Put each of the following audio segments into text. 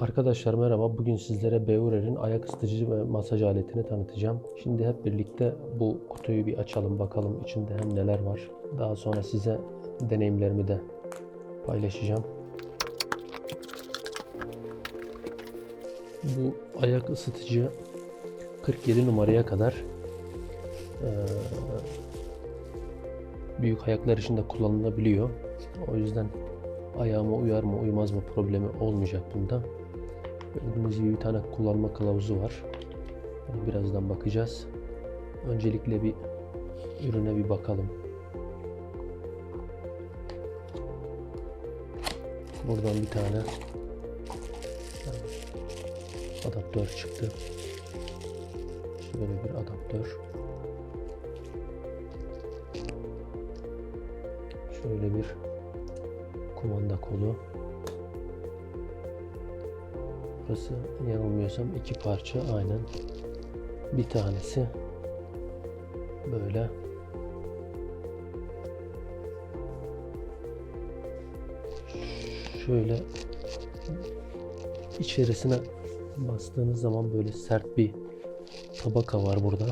Arkadaşlar merhaba. Bugün sizlere Beurer'in ayak ısıtıcı ve masaj aletini tanıtacağım. Şimdi hep birlikte bu kutuyu bir açalım bakalım içinde hem neler var. Daha sonra size deneyimlerimi de paylaşacağım. Bu ayak ısıtıcı 47 numaraya kadar büyük ayaklar için de kullanılabiliyor. O yüzden ayağıma uyar mı uymaz mı problemi olmayacak bunda. Gördüğünüz bir tane kullanma kılavuzu var. Onu birazdan bakacağız. Öncelikle bir ürüne bir bakalım. Buradan bir tane adaptör çıktı. Şöyle bir adaptör. Şöyle bir kumanda kolu. Burası yanılmıyorsam iki parça aynen. Bir tanesi böyle. Şöyle içerisine bastığınız zaman böyle sert bir tabaka var burada.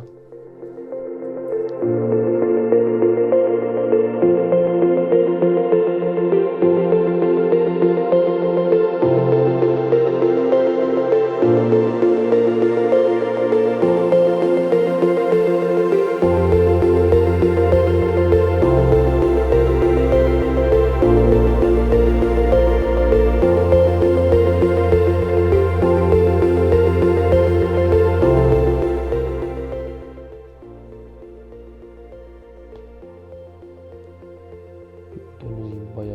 Gördüğünüz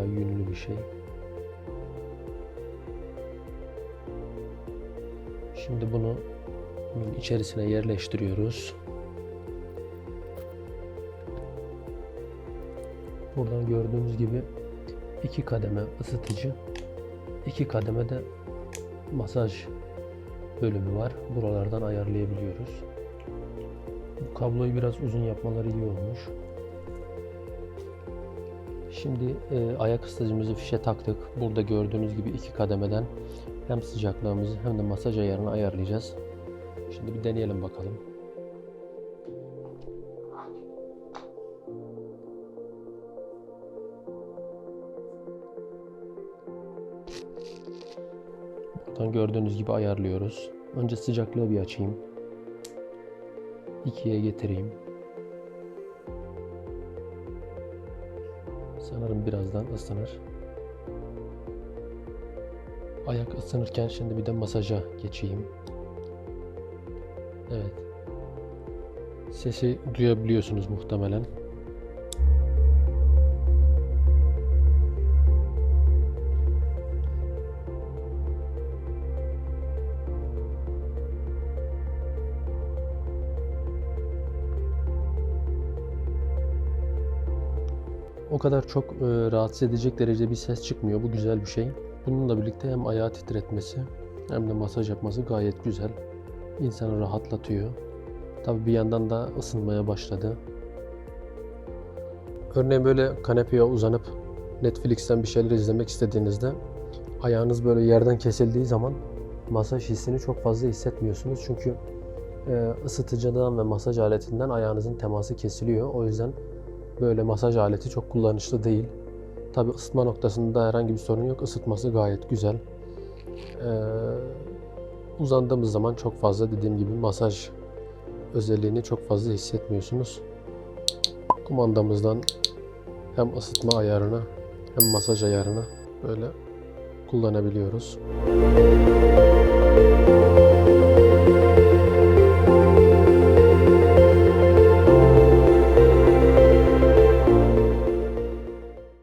bayağı yünlü bir şey. Şimdi bunu içerisine yerleştiriyoruz. Buradan gördüğünüz gibi iki kademe ısıtıcı, iki kademe de masaj bölümü var. Buralardan ayarlayabiliyoruz. Bu kabloyu biraz uzun yapmaları iyi olmuş. Şimdi e, ayak ısıtıcımızı fişe taktık. Burada gördüğünüz gibi iki kademeden hem sıcaklığımızı hem de masaj ayarını ayarlayacağız. Şimdi bir deneyelim bakalım. Buradan gördüğünüz gibi ayarlıyoruz. Önce sıcaklığı bir açayım. 2'ye getireyim. Sanırım birazdan ısınır. Ayak ısınırken şimdi bir de masaja geçeyim. Evet. Sesi duyabiliyorsunuz muhtemelen. O kadar çok e, rahatsız edecek derecede bir ses çıkmıyor. Bu güzel bir şey. Bununla birlikte hem ayağı titretmesi hem de masaj yapması gayet güzel. İnsanı rahatlatıyor. Tabi bir yandan da ısınmaya başladı. Örneğin böyle kanepeye uzanıp Netflix'ten bir şeyler izlemek istediğinizde ayağınız böyle yerden kesildiği zaman masaj hissini çok fazla hissetmiyorsunuz. Çünkü e, ısıtıcıdan ve masaj aletinden ayağınızın teması kesiliyor. O yüzden böyle masaj aleti çok kullanışlı değil. Tabi ısıtma noktasında herhangi bir sorun yok. Isıtması gayet güzel. Ee, uzandığımız zaman çok fazla dediğim gibi masaj özelliğini çok fazla hissetmiyorsunuz. Kumandamızdan hem ısıtma ayarını hem masaj ayarını böyle kullanabiliyoruz.